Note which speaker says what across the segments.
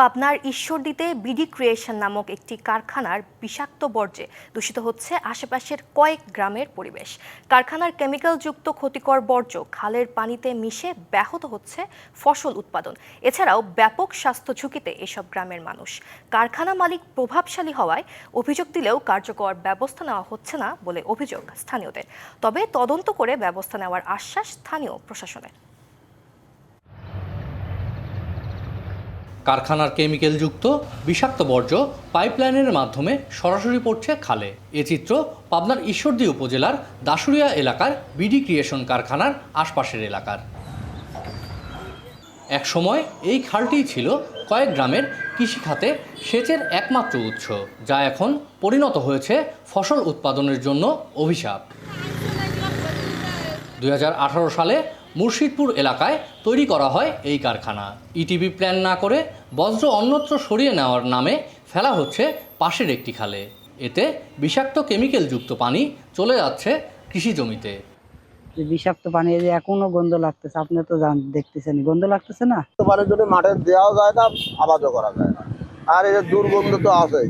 Speaker 1: পাবনার ঈশ্বরদীতে BD creation নামক একটি কারখানার বিষাক্ত বর্জ্যে দূষিত হচ্ছে আশেপাশের কয়েক গ্রামের পরিবেশ। কারখানার কেমিক্যালযুক্ত ক্ষতিকর বর্জ্য খালের পানিতে মিশে ব্যাহত হচ্ছে ফসল উৎপাদন। এছাড়াও ব্যাপক স্বাস্থ্য ঝুঁকিতে এসব গ্রামের মানুষ। কারখানা মালিক প্রভাবশালী হওয়ায় অভিযোগ দিলেও কার্যকর ব্যবস্থা নেওয়া হচ্ছে না বলে অভিযোগ স্থানীয়দের। তবে তদন্ত করে ব্যবস্থা নেওয়ার আশ্বাস স্থানীয় প্রশাসনের।
Speaker 2: কারখানার কেমিক্যালযুক্ত বিষাক্ত বর্জ্য পাইপলাইনের মাধ্যমে সরাসরি পড়ছে খালে। এ চিত্র পাবনার ঈশ্বরদী উপজেলার দাসুরিয়া এলাকার বিডি ক্রিয়েশন কারখানার আশপাশের এলাকার। এক সময় এই খালটিই ছিল কয়েক গ্রামের কৃষিখাতে সেচের একমাত্র উৎস, যা এখন পরিণত হয়েছে ফসল উৎপাদনের জন্য অভিশাপ। দুই হাজার আঠারো সালে মুর্শিদপুর এলাকায় তৈরি করা হয় এই কারখানা। ইটিভি প্ল্যান না করে বজ্র অন্যত্র সরিয়ে নেওয়ার নামে ফেলা হচ্ছে পাশের একটি খালে। এতে বিষাক্ত কেমিক্যালযুক্ত পানি চলে যাচ্ছে কৃষি জমিতে।
Speaker 3: বিষাক্ত পানি এই যে এখনও গন্ধ লাগতেছে আপনি তো জান দেখতেছেন গন্ধ লাগতেছে না?
Speaker 4: পানির জন্য মাঠে দেওয়াও যায় না আবাদও করা যায় না। আর এই যে দুর্গন্ধ তো আছেই।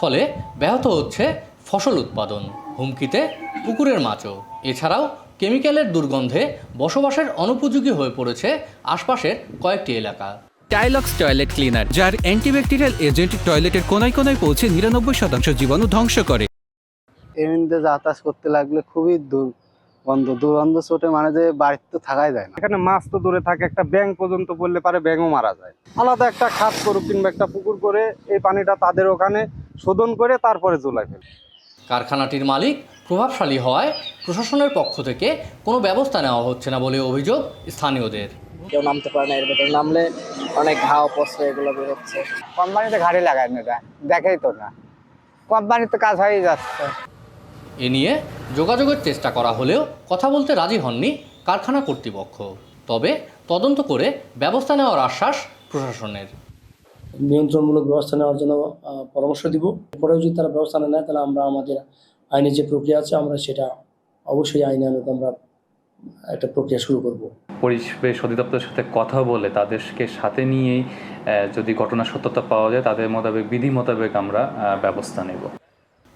Speaker 2: ফলে ব্যাহত হচ্ছে ফসল উৎপাদন হুমকিতে পুকুরের মাছও এছাড়াও কেমিক্যালের দুর্গন্ধে বসবাসের অনুপযোগী হয়ে পড়েছে আশপাশের কয়েকটি এলাকা।
Speaker 5: টাইলক্স টয়লেট ক্লিনার যার অ্যান্টিব্যাকটেরিয়াল এজেন্ট টয়লেটের কোনায় কোনায় পৌঁছে নিরানব্বই শতাংশ জীবাণু ধ্বংস করে।
Speaker 3: এমনিতে যাতায়াত করতে লাগলে খুবই দুর্গন্ধ দুর্গন্ধ চোটে মানে যে বাড়িতে তো থাকাই যায় না।
Speaker 6: এখানে মাছ তো দূরে থাকে একটা ব্যাং পর্যন্ত পড়লে পারে ব্যাঙও মারা যায়। আলাদা একটা খাত করুক কিংবা একটা পুকুর করে এই পানিটা তাদের ওখানে শোধন করে তারপরে জোলাই ফেলে
Speaker 2: কারখানাটির মালিক প্রভাবশালী হওয়ায় প্রশাসনের পক্ষ থেকে কোনো ব্যবস্থা নেওয়া হচ্ছে না বলে অভিযোগ স্থানীয়দের।
Speaker 7: কেউ নামতে পারে না এর ভেতরে। নামলে অনেক ঘাও পস্ত এগুলো বেরোচ্ছে
Speaker 3: কোম্পানিতে ঘাড়ি লাগায় না এটা দেখেই তো না। কোম্পানিতে কাজ হয়ে যাচ্ছে।
Speaker 2: এ নিয়ে যোগাযোগের চেষ্টা করা হলেও কথা বলতে রাজি হননি কারখানা কর্তৃপক্ষ। তবে তদন্ত করে ব্যবস্থা নেওয়ার আশ্বাস প্রশাসনের।
Speaker 8: নিয়ন্ত্রণমূলক ব্যবস্থা নেওয়ার জন্য পরামর্শ দিব। পরেও যদি তারা ব্যবস্থা না নেয় তাহলে আমরা আমাদের আইনি যে প্রক্রিয়া আছে আমরা সেটা অবশ্যই আইনে আনুক আমরা একটা প্রক্রিয়া শুরু করব।
Speaker 9: পরিবেশ অধিদপ্তরের সাথে কথা বলে তাদেরকে সাথে নিয়েই যদি ঘটনার সত্যতা পাওয়া যায় তাদের মোতাবেক বিধি মোতাবেক আমরা ব্যবস্থা নেব।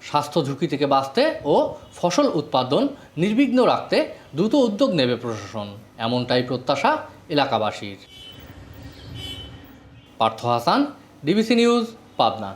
Speaker 2: স্বাস্থ্য ঝুঁকি থেকে বাঁচতে ও ফসল উৎপাদন নির্বিঘ্ন রাখতে দ্রুত উদ্যোগ নেবে প্রশাসন এমনটাই প্রত্যাশা এলাকাবাসীর। Partha Hasan DBC news Pabna.